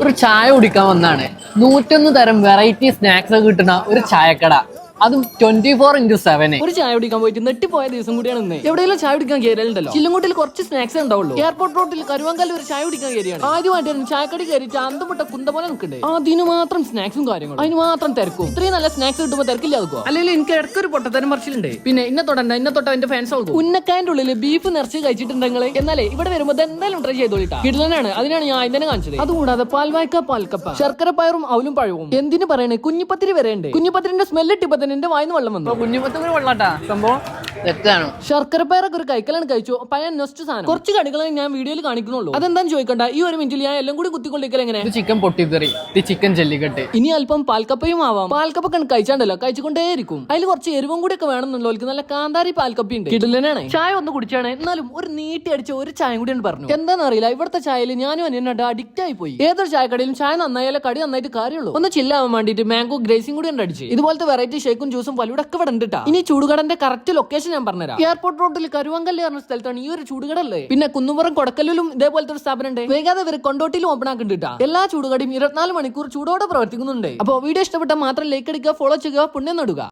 ഒരു ചായ കുടിക്കാൻ വന്നാണ്. നൂറ്റൊന്ന് തരം വെറൈറ്റി സ്നാക്സ് കിട്ടുന്ന ഒരു ചായക്കട. അതും ട്വന്റി ഫോർ ഇന്റു സെവൻ ഒരു ചായ കുടിക്കാൻ പോയിട്ട് നെട്ടി പോയ ദിവസം കൂടിയാണ് ഇന്ന്. എവിടെയെങ്കിലും ചായ കുടിക്കാൻ കയറിയാലുണ്ടല്ലോ ചില്ലങ്കോട്ടിൽ കുറച്ച് സ്നാക്സ് ഉണ്ടാവുള്ളൂ. എയർപോർട്ട് റോഡിൽ കരുവാങ്കല്ല് ഒരു ചായ കുടിക്കാൻ കയറിയാണ് ആദ്യമായിട്ടാണ് ചായക്കടി കയറിയിട്ട് അന്തപ്പെട്ട കുന്തപോലെ നിൽക്കുന്നുണ്ട്. അതിന് മാത്രം സ്നാക്സും കാര്യങ്ങളും. അതിന് മാത്രം തിരക്കും. ഇത്രയും നല്ല സ്നാക്സ് കിട്ടുമ്പോൾ തിരക്കില്ല അതുക്കോ? അല്ലെങ്കിൽ എനിക്ക് ഇടയ്ക്ക് ഒരു പൊട്ടത്തരം പറച്ചിലുണ്ട്. പിന്നെ ഇന്ന തൊടണ്ട ഇന്ന തൊട്ട എന്റെ ഫാൻസ് ആവും ഉന്നക്കായന്റെ ഉള്ളിൽ ബീഫ് നിറച്ച് കഴിച്ചിട്ടുണ്ടെങ്കിൽ എന്നാലേ ഇവിടെ വരുമ്പോൾ എന്തായാലും ട്രൈ ചെയ്തോളിട്ടാ. കിടലനാണ്. അതിനാണ് ഞാൻ ഇതിനെ കാണിച്ചത്. അതുകൂടാതെ പാൽവായ്ക്ക പാൽക്കപ്പ. ശർക്കര പയറും അവലും പഴവും. എന്തിനു പറയണേ? കുഞ്ഞിപ്പത്തിരി വരേണ്ടേ കുഞ്ഞിപ്പത്തിരിന്റെ സ്മെല്ല് ഇട്ടിപ്പോ തന്നെ എന്റെ വായിന്ന് വെള്ളം വന്നു. കുഞ്ഞുമത്തങ്ങനെ വെള്ളാട്ടാ. സംഭവം ശർക്കര പയറൊക്കെ ഒരു കൈക്കലാണ് കഴിച്ചു. പഴയ നെസ്റ്റ് സാധനം. കുറച്ച് കടികളെ ഞാൻ വീഡിയോയിൽ കാണിക്കുന്നുള്ളൂ. അതെന്താന്ന് ചോദിക്കണ്ട. ഈ ഒരു മിനിറ്റിൽ ഞാൻ എല്ലാം കൂടി കുത്തിക്കൊള്ളിക്കൽ എങ്ങനെ? ചിക്കൻ പൊട്ടിത്തെറി ചിക്കൻ ജല്ലിക്കെട്ട്. ഇനി അല്പം പാൽക്കപ്പയും ആവാം. പാൽക്കപ്പൊക്കെ കഴിച്ചാണ്ടല്ലോ. കഴിച്ചുകൊണ്ടേയിരിക്കും. അതിൽ കുറച്ച് എരിവും കൂടി ഒക്കെ വേണമെന്നുള്ളവർക്ക് നല്ല കാന്താരി പാൽക്കപ്പി ഉണ്ട്. കിടലനാണ്. ചായ ഒന്ന് കുടിച്ചാണ്. എന്നാലും ഒരു നീട്ടി അടിച്ച ഒരു ചായ കൂടി പറഞ്ഞു. എന്താണെന്ന് അറിയില്ല. ഇവിടുത്തെ ചായയിൽ ഞാനും അനിയനായിട്ട് അഡിക്റ്റ് ആയി പോയി ഏതൊരു ചായക്കടയിലും ചായ നന്നായാലേ കടി നന്നായിട്ട് കാര്യമുള്ളൂ. ഒന്ന് ചില്ലാവാൻ വേണ്ടിയിട്ട് മാംഗോ ഗ്രേസിംഗ് കൂടി ഉണ്ട് അടിച്ച്. ഇതുപോലത്തെ വെറൈറ്റി ഷേക്കും ജ്യൂസും പലൂടൊക്കെ ഇവിടെ ഉണ്ട്. ഇനി ചൂടുകടന്റെ കറക്റ്റ് ലൊക്കേഷൻ ഞാൻ പറഞ്ഞുതരാം. എയർപോർട്ട് റോഡിൽ കരുവങ്കല്ല് പറഞ്ഞ സ്ഥലത്താണ് ഈ ഒരു ചൂടുകടല്ലേ? പിന്നെ കുന്നുപുറം കൊടക്കല്ലിലും ഇതേപോലത്തെ ഒരു സ്ഥാപനം ഉണ്ട്. വേഗാതെ ഇവർ കൊണ്ടോട്ടിലും ഓപ്പൺ ആക്കുന്നുണ്ട് ട്ടാ. എല്ലാ ചൂടുകടയും ഇരുപത്തിനാല് മണിക്കൂർ ചൂടോടെ പ്രവർത്തിക്കുന്നുണ്ട്. അപ്പോൾ വീഡിയോ ഇഷ്ടപ്പെട്ട മാത്രം ലൈക്ക് അടിക്കുക ഫോളോ ചെയ്യുക പുണ്യം നടുക.